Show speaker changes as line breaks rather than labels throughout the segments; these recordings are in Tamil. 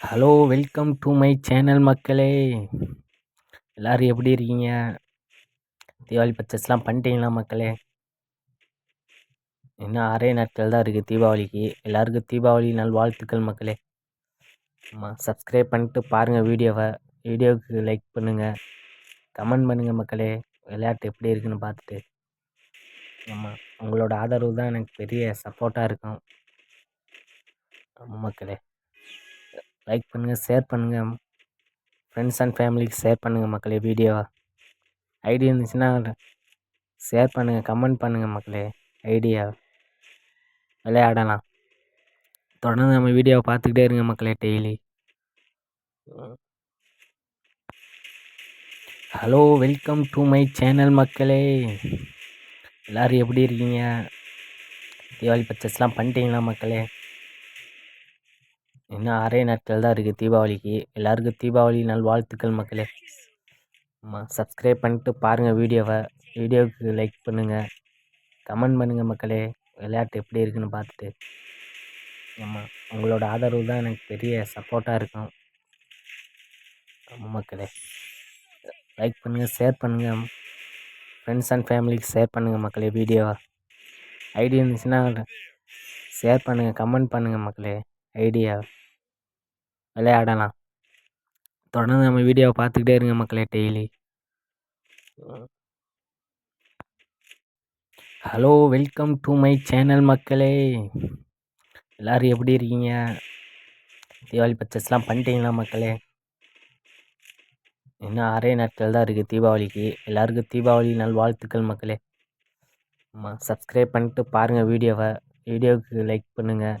Hello welcome to my channel மக்களே. எல்லோரும் எப்படி இருக்கீங்க? தீபாவளி பர்ச்சேஸ்லாம் பண்ணிட்டீங்களா மக்களே? இன்னும் அரை நாட்கள் தான் இருக்குது தீபாவளிக்கு. எல்லாருக்கும் தீபாவளி நல்வாழ்த்துக்கள் மக்களே. ஆமாம் சப்ஸ்கிரைப் பண்ணிட்டு பாருங்கள் வீடியோவை வீடியோவுக்கு லைக் பண்ணுங்கள் கமெண்ட் பண்ணுங்கள் மக்களே. விளையாட்டு எப்படி இருக்குன்னு பார்த்துட்டு. ஆமாம் உங்களோட ஆதரவு தான் எனக்கு பெரிய சப்போர்ட்டாக இருக்கும். ஆமாம் மக்களே. லைக் பண்ணுங்கள் ஷேர் பண்ணுங்கள் ஃப்ரெண்ட்ஸ் அண்ட் ஃபேமிலிக்கு ஷேர் பண்ணுங்கள் மக்களே வீடியோவை ஐடி இருந்துச்சுன்னா ஷேர் பண்ணுங்கள் கமெண்ட் பண்ணுங்கள் மக்களே ஐடியா விளையாடலாம். தொடர்ந்து நம்ம வீடியோவை பார்த்துக்கிட்டே இருங்க மக்களே daily hello welcome to my channel மக்களே. எல்லோரும் எப்படி இருக்கீங்க? தீபாவளி பர்ச்சேஸ்லாம் பண்ணிட்டீங்களா மக்களே? இன்னும் ஆறே நாட்கள் தான் இருக்குது தீபாவளிக்கு. எல்லாருக்கும் தீபாவளி நல்வாழ்த்துக்கள் மக்களே. ஆமாம் சப்ஸ்கிரைப் பண்ணிட்டு பாருங்கள் வீடியோவை. வீடியோவுக்கு லைக் பண்ணுங்கள் கமெண்ட் பண்ணுங்கள் மக்களே. விளையாட்டு எப்படி இருக்குன்னு பார்த்துட்டு. ஆமாம் உங்களோட ஆதரவு தான் எனக்கு பெரிய சப்போர்ட்டாக இருக்கும். ஆமாம் மக்களே. லைக் பண்ணுங்கள் ஷேர் பண்ணுங்கள் ஃப்ரெண்ட்ஸ் அண்ட் ஃபேமிலிக்கு ஷேர் பண்ணுங்கள் மக்களே வீடியோவை. ஐடியா இருந்துச்சுன்னா ஷேர் பண்ணுங்கள் கமெண்ட் பண்ணுங்கள் மக்களே. ஐடியா விளையாடலாம். தொடர்ந்து நம்ம வீடியோவை பார்த்துக்கிட்டே இருங்க மக்களே daily hello welcome to my channel மக்களே. எல்லோரும் எப்படி இருக்கீங்க? தீபாவளி பர்ச்சேஸ்லாம் பண்ணிட்டீங்களா மக்களே? இன்னும் ஆறே நாட்கள் தான் இருக்குது தீபாவளிக்கு. எல்லாருக்கும் தீபாவளி நல்வாழ்த்துக்கள் மக்களே. ஆமாம் சப்ஸ்கிரைப் பண்ணிட்டு பாருங்கள் வீடியோவை வீடியோவுக்கு லைக் பண்ணுங்கள்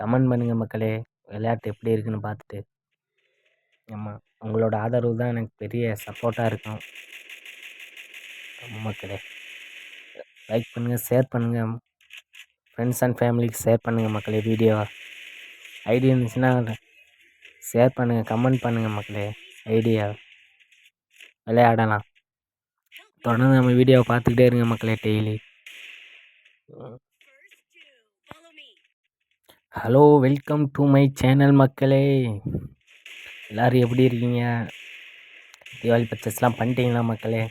கமெண்ட் பண்ணுங்கள் மக்களே. விளையாட்டு எப்படி இருக்குன்னு பார்த்துட்டு ஆமாம் உங்களோட ஆதரவு தான் எனக்கு பெரிய சப்போர்ட்டாக இருக்கும். மக்களே. லைக் பண்ணுங்கள் ஷேர் பண்ணுங்கள் ஃப்ரெண்ட்ஸ் அண்ட் ஃபேமிலிக்கு ஷேர் பண்ணுங்கள் மக்களே வீடியோவை ஐடி இருந்துச்சுன்னா ஷேர் பண்ணுங்கள் கமெண்ட் பண்ணுங்கள் மக்களே ஐடியா விளையாடலாம். தொடர்ந்து நம்ம வீடியோவை பார்த்துக்கிட்டே இருங்க மக்களே daily hello welcome to my channel மக்களே. எல்லோரும் எப்படி இருக்கீங்க? தீபாவளி பர்ச்சேஸ்லாம் பண்ணிட்டீங்களா மக்களே?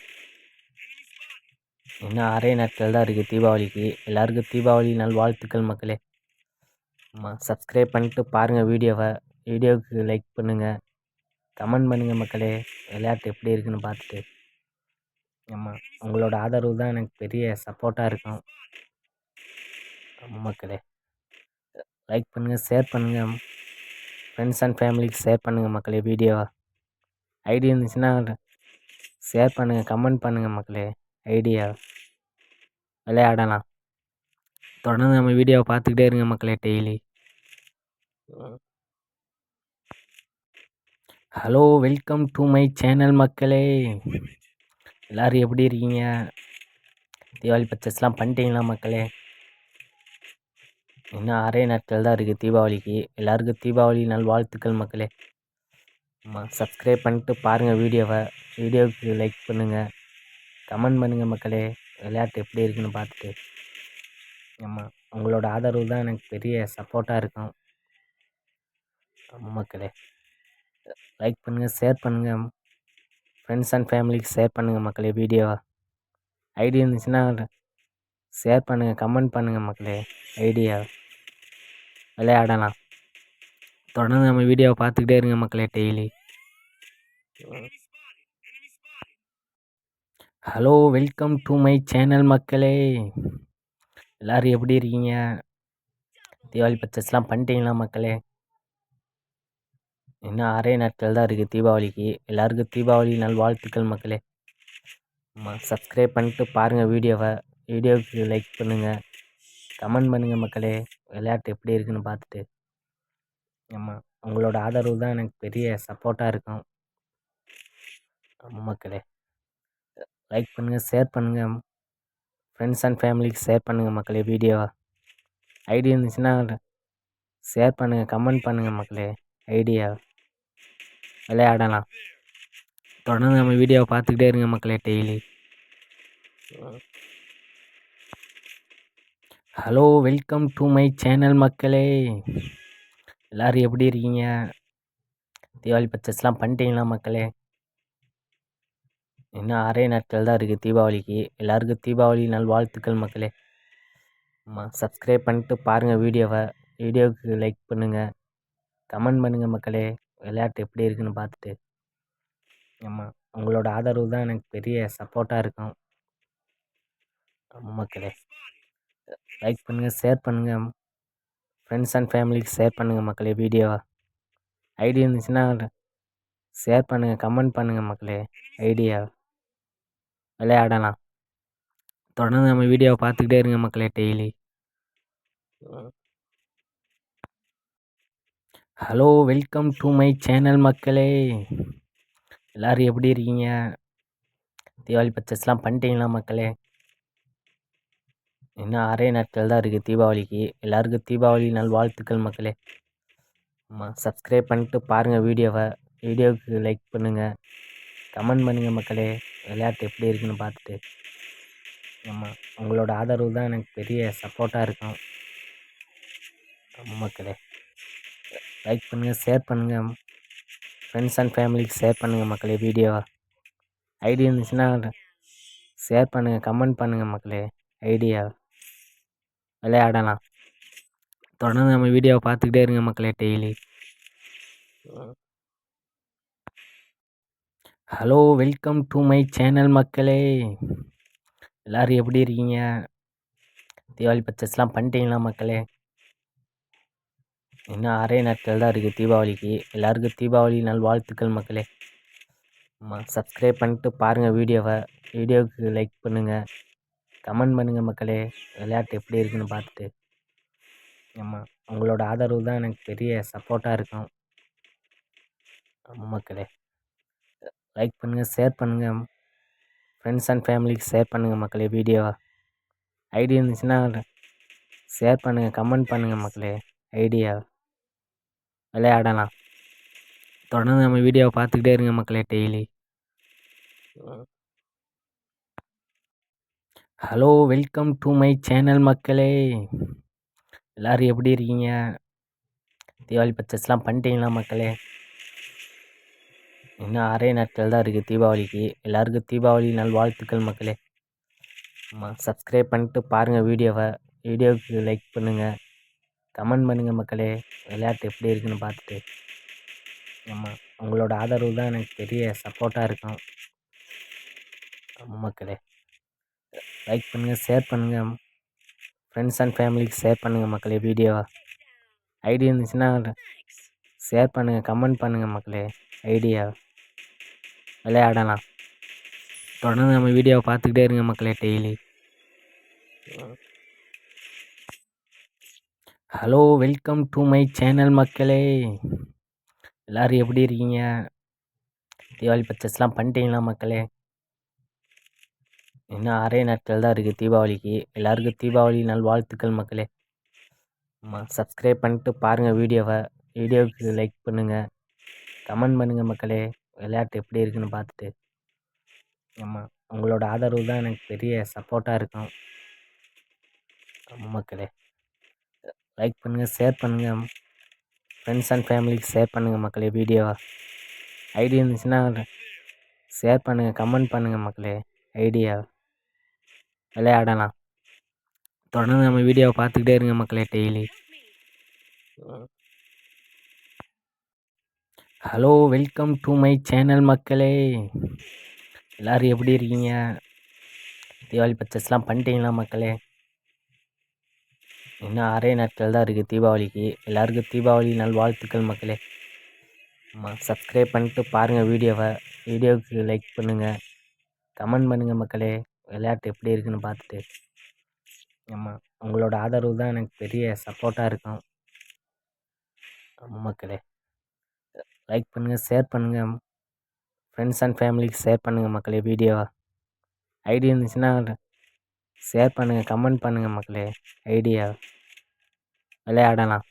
இன்னும் அரே நாட்கள் தான் இருக்குது தீபாவளிக்கு. எல்லாருக்கும் தீபாவளி நல்வாழ்த்துக்கள் மக்களே. ஆமாம் சப்ஸ்கிரைப் பண்ணிட்டு பாருங்கள் வீடியோவை. வீடியோவுக்கு லைக் பண்ணுங்கள் கமெண்ட் பண்ணுங்கள் மக்களே. விளையாட்டு எப்படி இருக்குன்னு பார்த்துட்டு. ஆமாம் உங்களோட ஆதரவு தான் எனக்கு பெரிய சப்போர்ட்டாக இருக்கும். ஆமாம் மக்களே. லைக் பண்ணுங்கள் ஷேர் பண்ணுங்கள் ஃப்ரெண்ட்ஸ் அண்ட் ஃபேமிலிக்கு ஷேர் பண்ணுங்கள் மக்களே வீடியோவை ஐடியா இருந்துச்சுன்னா ஷேர் பண்ணுங்கள் கமெண்ட் பண்ணுங்கள் மக்களே ஐடியா விளையாடலாம். தொடர்ந்து நம்ம வீடியோவை பார்த்துக்கிட்டே இருங்க மக்களே daily hello welcome to my channel மக்களே. எல்லோரும் எப்படி இருக்கீங்க? தீபாவளி பர்ச்சேஸ்லாம் பண்ணிட்டீங்களா மக்களே? இன்னும் ஆறே நாட்கள் தான் இருக்குது தீபாவளிக்கு. எல்லாருக்கும் தீபாவளி நல்வாழ்த்துக்கள் மக்களே. ஆமாம் சப்ஸ்கிரைப் பண்ணிட்டு பாருங்கள் வீடியோவை. வீடியோவுக்கு லைக் பண்ணுங்கள் கமெண்ட் பண்ணுங்கள் மக்களே. விளையாட்டு எப்படி இருக்குன்னு பார்த்துட்டு. ஆமாம் உங்களோட ஆதரவு தான் எனக்கு பெரிய சப்போர்ட்டாக இருக்கும். ஆமாம் மக்களே. லைக் பண்ணுங்கள் ஷேர் பண்ணுங்கள் ஃப்ரெண்ட்ஸ் அண்ட் ஃபேமிலிக்கு ஷேர் பண்ணுங்கள் மக்களே வீடியோவை. ஐடியா இருந்துச்சுன்னா ஷேர் பண்ணுங்கள் கமெண்ட் பண்ணுங்கள் மக்களே. ஐடியா. விளையாடலாம். தொடர்ந்து நம்ம வீடியோவை பார்த்துக்கிட்டே இருங்க மக்களே daily hello welcome to my channel மக்களே. எல்லோரும் எப்படி இருக்கீங்க? தீபாவளி பர்ச்சேஸ்லாம் பண்ணிட்டீங்களா மக்களே? இன்னும் அரை நாட்கள் தான் இருக்குது தீபாவளிக்கு. எல்லாருக்கும் தீபாவளி நல்வாழ்த்துக்கள் மக்களே. ஆமாம் சப்ஸ்கிரைப் பண்ணிட்டு பாருங்கள் வீடியோவை வீடியோவுக்கு லைக் பண்ணுங்கள் கமெண்ட் பண்ணுங்கள் மக்களே. விளையாட்டு எப்படி இருக்குன்னு பார்த்துட்டு. ஆமாம் உங்களோட ஆதரவு தான் எனக்கு பெரிய சப்போர்ட்டாக இருக்கும். ஆமாம் மக்களே. லைக் பண்ணுங்கள் ஷேர் பண்ணுங்கள் ஃப்ரெண்ட்ஸ் அண்ட் ஃபேமிலிக்கு ஷேர் பண்ணுங்கள் மக்களே வீடியோவை ஐடியா இருந்துச்சுன்னா ஷேர் பண்ணுங்கள் கமெண்ட் பண்ணுங்கள் மக்களே. ஐடியா விளையாடலாம். தொடர்ந்து நம்ம வீடியோவை பார்த்துக்கிட்டே இருங்க மக்களே daily hello welcome to my channel மக்களே. எல்லோரும் எப்படி இருக்கீங்க? தீபாவளி பர்ச்சேஸ்லாம் பண்ணிட்டீங்களா மக்களே? இன்னும் அரை நாட்கள் தான் இருக்குது தீபாவளிக்கு. எல்லாருக்கும் தீபாவளி நல் வாழ்த்துக்கள் மக்களே. ஆமாம் சப்ஸ்கிரைப் பண்ணிட்டு பாருங்கள் வீடியோவை. வீடியோவுக்கு லைக் பண்ணுங்கள் கமெண்ட் பண்ணுங்கள் மக்களே. விளையாட்டு எப்படி இருக்குன்னு பார்த்துட்டு. ஆமாம் உங்களோட ஆதரவு தான் எனக்கு பெரிய சப்போர்ட்டாக இருக்கும். ஆமாம் மக்களே. லைக் பண்ணுங்கள் ஷேர் பண்ணுங்கள் ஃப்ரெண்ட்ஸ் அண்ட் ஃபேமிலிக்கு ஷேர் பண்ணுங்கள் மக்களே வீடியோவை ஐடியா இருந்துச்சுன்னா ஷேர் பண்ணுங்கள் கமெண்ட் பண்ணுங்கள் மக்களே ஐடியா விளையாடலாம். தொடர்ந்து நம்ம வீடியோவை பார்த்துக்கிட்டே இருங்க மக்களே daily hello welcome to my channel மக்களே. எல்லோரும் எப்படி இருக்கீங்க? தீபாவளி பர்ச்சேஸ்லாம் பண்ணிட்டீங்களா மக்களே? இன்னும் அரை நாட்கள் தான் இருக்குது தீபாவளிக்கு. எல்லாருக்கும் தீபாவளி நல்வாழ்த்துக்கள் மக்களே. ஆமாம் சப்ஸ்கிரைப் பண்ணிட்டு பாருங்கள் வீடியோவை. வீடியோவுக்கு லைக் பண்ணுங்கள் கமெண்ட் பண்ணுங்கள் மக்களே. விளையாட்டு எப்படி இருக்குன்னு பார்த்துட்டு. ஆமாம் உங்களோட ஆதரவு தான் எனக்கு பெரிய சப்போர்ட்டாக இருக்கும். ஆமாம் மக்களே. லைக் பண்ணுங்கள் ஷேர் பண்ணுங்கள் ஃப்ரெண்ட்ஸ் அண்ட் ஃபேமிலிக்கு ஷேர் பண்ணுங்கள் மக்களே வீடியோவை. ஐடியா இருந்துச்சுன்னா ஷேர் பண்ணுங்கள் கமெண்ட் பண்ணுங்கள் மக்களே. ஐடியா விளையாடலாம். தொடர்ந்து நம்ம வீடியோவை பார்த்துக்கிட்டே இருங்க மக்களே daily hello welcome to my channel மக்களே. எல்லோரும் எப்படி இருக்கீங்க? தீபாவளி பர்ச்சேஸ்லாம் பண்ணிட்டீங்களா மக்களே? இன்னும் அரை நாட்கள் தான் இருக்குது தீபாவளிக்கு. எல்லாருக்கும் தீபாவளி நல்வாழ்த்துக்கள் மக்களே. ஆமாம் சப்ஸ்கிரைப் பண்ணிட்டு பாருங்கள் வீடியோவை வீடியோவுக்கு லைக் பண்ணுங்கள் கமெண்ட் பண்ணுங்கள் மக்களே விளையாட்டு எப்படி இருக்குன்னு பார்த்துட்டு. ஆமாம் உங்களோட ஆதரவு தான் எனக்கு பெரிய சப்போர்ட்டாக இருக்கும். ஆமாம் மக்களே. லைக் பண்ணுங்கள் ஷேர் பண்ணுங்கள் ஃப்ரெண்ட்ஸ் அண்ட் ஃபேமிலிக்கு ஷேர் பண்ணுங்கள் மக்களே வீடியோவை ஐடி இருந்துச்சுன்னா ஷேர் பண்ணுங்கள் கமெண்ட் பண்ணுங்கள் மக்களே ஐடியா விளையாடலாம். தொடர்ந்து நம்ம வீடியோவை பார்த்துக்கிட்டே இருங்க மக்களே daily hello welcome to my channel மக்களே. எல்லோரும் எப்படி இருக்கீங்க? தீபாவளி பர்ச்சேஸ்லாம் பண்ணிட்டீங்களா மக்களே? இன்னும் அரை நாட்கள் தான் இருக்குது தீபாவளிக்கு. எல்லாருக்கும் தீபாவளி நல்வாழ்த்துக்கள் மக்களே. ஆமாம் சப்ஸ்கிரைப் பண்ணிட்டு பாருங்கள் வீடியோவை. வீடியோவுக்கு லைக் பண்ணுங்கள் கமெண்ட் பண்ணுங்கள் மக்களே. விளையாட்டு எப்படி இருக்குன்னு பார்த்துட்டு. ஆமாம் உங்களோட ஆதரவு தான் எனக்கு பெரிய சப்போர்ட்டாக இருக்கும். ஆமாம் மக்களே. லைக் பண்ணுங்கள் ஷேர் பண்ணுங்கள் ஃப்ரெண்ட்ஸ் அண்ட் ஃபேமிலிக்கு ஷேர் பண்ணுங்கள் மக்களே வீடியோவை ஐடி இருந்துச்சுன்னா ஷேர் பண்ணுங்கள் கமெண்ட் பண்ணுங்கள் மக்களே ஐடியா விளையாடலாம். தொடர்ந்து நம்ம வீடியோவை பார்த்துக்கிட்டே இருங்க மக்களே daily hello welcome to my channel மக்களே. எல்லோரும் எப்படி இருக்கீங்க? தீபாவளி பர்ச்சேஸ்லாம் பண்ணிட்டீங்களா மக்களே? இன்னும் அரை நாட்கள் தான் இருக்குது தீபாவளிக்கு. எல்லாருக்கும் தீபாவளி நல்வாழ்த்துக்கள் மக்களே. ஆமாம் சப்ஸ்கிரைப் பண்ணிட்டு பாருங்கள் வீடியோவை. வீடியோவுக்கு லைக் பண்ணுங்கள் கமெண்ட் பண்ணுங்கள் மக்களே. விளையாட்டு எப்படி இருக்குன்னு பார்த்துட்டு. ஆமாம் உங்களோட ஆதரவு தான் எனக்கு பெரிய சப்போர்ட்டாக இருக்கும். ஆமாம் மக்களே. லைக் பண்ணுங்கள் ஷேர் பண்ணுங்கள் ஃப்ரெண்ட்ஸ் அண்ட் ஃபேமிலிக்கு ஷேர் பண்ணுங்கள் மக்களே வீடியோவை. ஐடியா இருந்துச்சுன்னா ஷேர் பண்ணுங்கள் கமெண்ட் பண்ணுங்கள் மக்களே. ஐடியா. விளையாடலாம். தொடர்ந்து நம்ம வீடியோவை பார்த்துக்கிட்டே இருங்க மக்களே daily hello welcome to my channel மக்களே. எல்லோரும் எப்படி இருக்கீங்க? தீபாவளி பர்ச்சேஸ்லாம் பண்ணிட்டீங்களா மக்களே? இன்னும் ஆறே நாட்கள் தான் இருக்குது தீபாவளிக்கு. எல்லாருக்கும் தீபாவளி நல்வாழ்த்துக்கள் மக்களே. ஆமாம் சப்ஸ்கிரைப் பண்ணிட்டு பாருங்கள் வீடியோவை வீடியோவுக்கு லைக் பண்ணுங்கள் கமெண்ட் பண்ணுங்கள் மக்களே. விளையாட்டு எப்படி இருக்குன்னு பார்த்துட்டு ஆமாம் உங்களோட ஆதரவு தான் எனக்கு பெரிய சப்போர்ட்டாக இருக்கும். ஆமாம் மக்களே லைக் பண்ணுங்கள் ஷேர் பண்ணுங்கள் ஃப்ரெண்ட்ஸ் அண்ட் ஃபேமிலிக்கு ஷேர் பண்ணுங்கள் மக்களே வீடியோவை ஐடியா இருந்துச்சுன்னா ஷேர் பண்ணுங்கள் கமெண்ட் பண்ணுங்கள் மக்களே ஐடியா விளையாடலாம்.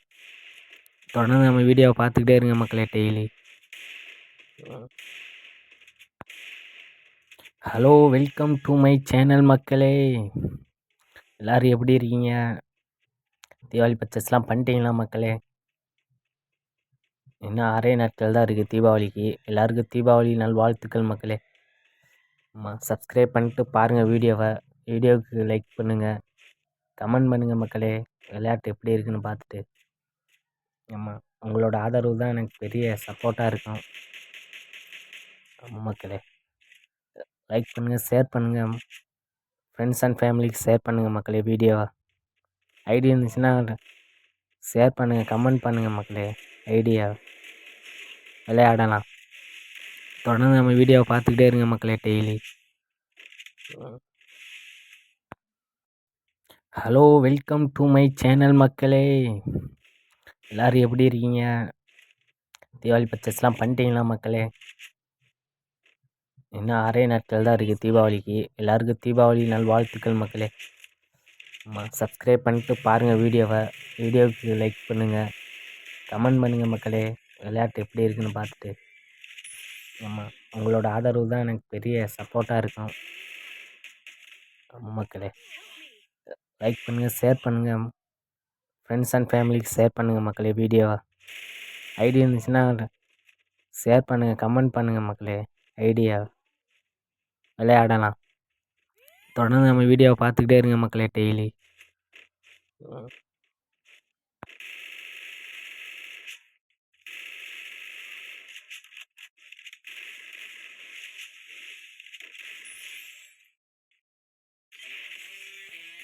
தொடர்ந்து நம்ம வீடியோவை பார்த்துக்கிட்டே இருங்க மக்களே daily hello welcome to my channel மக்களே. எல்லோரும் எப்படி இருக்கீங்க? தீபாவளி பர்ச்சேஸ்லாம் பண்ணிட்டீங்களா மக்களே? இன்னும் அரை நாட்கள் தான் இருக்குது தீபாவளிக்கு. எல்லாருக்கும் தீபாவளி நல்வாழ்த்துக்கள் மக்களே. ஆமாம் சப்ஸ்கிரைப் பண்ணிட்டு பாருங்கள் வீடியோவை. வீடியோவுக்கு லைக் பண்ணுங்கள் கமெண்ட் பண்ணுங்கள் மக்களே. விளையாட்டு எப்படி இருக்குன்னு பார்த்துட்டு. ஆமாம் உங்களோட ஆதரவு தான் எனக்கு பெரிய சப்போர்ட்டாக இருக்கும். ஆமாம் மக்களே. லைக் பண்ணுங்கள் ஷேர் பண்ணுங்கள் ஃப்ரெண்ட்ஸ் அண்ட் ஃபேமிலிக்கு ஷேர் பண்ணுங்கள் மக்களே வீடியோவை ஐடியா இருந்துச்சுன்னா ஷேர் பண்ணுங்கள் கமெண்ட் பண்ணுங்கள் மக்களே ஐடியா விளையாடலாம். தொடர்ந்து நம்ம வீடியோவை பார்த்துக்கிட்டே இருங்க மக்களே daily hello welcome to my channel மக்களே. எல்லோரும் எப்படி இருக்கீங்க? தீபாவளி பர்ச்சேஸ்லாம் பண்ணிட்டீங்களா மக்களே? இன்னும் அரை நாட்கள் தான் இருக்குது தீபாவளிக்கு. எல்லாருக்கும் தீபாவளி நல்வாழ்த்துக்கள் மக்களே. ஆமாம் சப்ஸ்கிரைப் பண்ணிட்டு பாருங்கள் வீடியோவை. வீடியோவுக்கு லைக் பண்ணுங்கள் கமெண்ட் பண்ணுங்கள் மக்களே. விளையாட்டு எப்படி இருக்குன்னு பார்த்துட்டு. ஆமாம் உங்களோட ஆதரவு தான் எனக்கு பெரிய சப்போர்ட்டாக இருக்கும். ஆமாம் மக்களே. லைக் பண்ணுங்கள் ஷேர் பண்ணுங்கள் ஃப்ரெண்ட்ஸ் அண்ட் ஃபேமிலிக்கு ஷேர் பண்ணுங்கள் மக்களே வீடியோவை. ஐடியா இருந்துச்சுன்னா ஷேர் பண்ணுங்கள் கமெண்ட் பண்ணுங்கள் மக்களே. ஐடியா விளையாடலாம். தொடர்ந்து நம்ம வீடியோவை பார்த்துக்கிட்டே இருங்க மக்களே டெய்லி